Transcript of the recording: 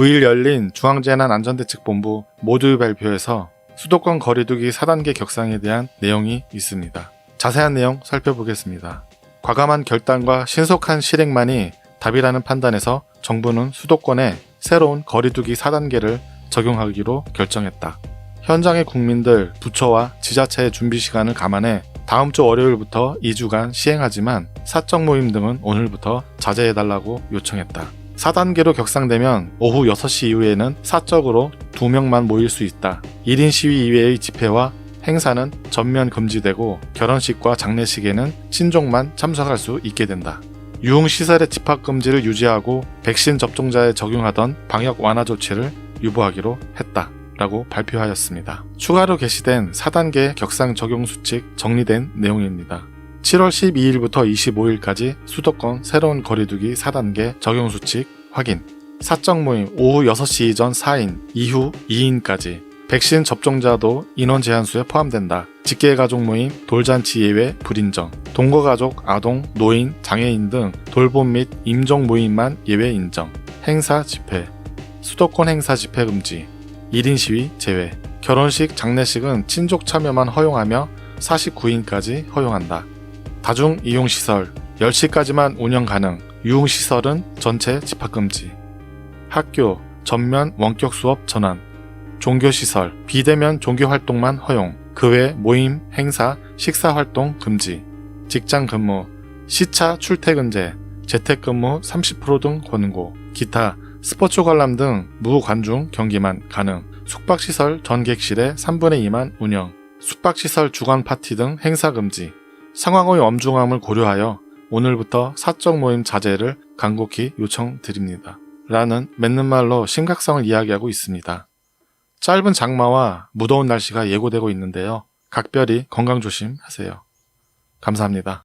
9일 열린 중앙재난안전대책본부 모두 발표에서 수도권 거리두기 4단계 격상에 대한 내용이 있습니다. 자세한 내용 살펴보겠습니다. 과감한 결단과 신속한 실행만이 답이라는 판단에서 정부는 수도권에 새로운 거리두기 4단계를 적용하기로 결정했다. 현장의 국민들, 부처와 지자체의 준비 시간을 감안해 다음 주 월요일부터 2주간 시행하지만 사적 모임 등은 오늘부터 자제해달라고 요청했다. 4단계로 격상되면 오후 6시 이후에는 사적으로 2명만 모일 수 있다. 1인 시위 이외의 집회와 행사는 전면 금지되고 결혼식과 장례식에는 친족만 참석할 수 있게 된다. 유흥시설의 집합 금지를 유지하고 백신 접종자에 적용하던 방역 완화 조치를 유보하기로 했다. 라고 발표하였습니다. 추가로 게시된 4단계 격상 적용 수칙 정리된 내용입니다. 7월 12일부터 25일까지 수도권 새로운 거리두기 4단계 적용 수칙 확인. 사적 모임 오후 6시 이전 4인, 이후 2인까지. 백신 접종자도 인원 제한수에 포함된다. 직계 가족 모임, 돌잔치 예외 불인정. 동거 가족, 아동, 노인, 장애인 등 돌봄 및 임종 모임만 예외 인정. 행사 집회. 수도권 행사 집회 금지. 1인 시위 제외. 결혼식, 장례식은 친족 참여만 허용하며 49인까지 허용한다. 다중 이용시설 10시까지만 운영 가능. 유흥시설은 전체 집합금지. 학교 전면 원격 수업 전환. 종교시설 비대면 종교 활동만 허용. 그 외 모임, 행사, 식사 활동 금지. 직장 근무 시차 출퇴근제 재택근무 30%등 권고. 기타 스포츠 관람 등 무관중 경기만 가능. 숙박시설 전객실의 3분의 2만 운영. 숙박시설 주간 파티 등 행사 금지. 상황의 엄중함을 고려하여 오늘부터 사적 모임 자제를 간곡히 요청드립니다. 라는 맺는 말로 심각성을 이야기하고 있습니다. 짧은 장마와 무더운 날씨가 예고되고 있는데요. 각별히 건강 조심하세요. 감사합니다.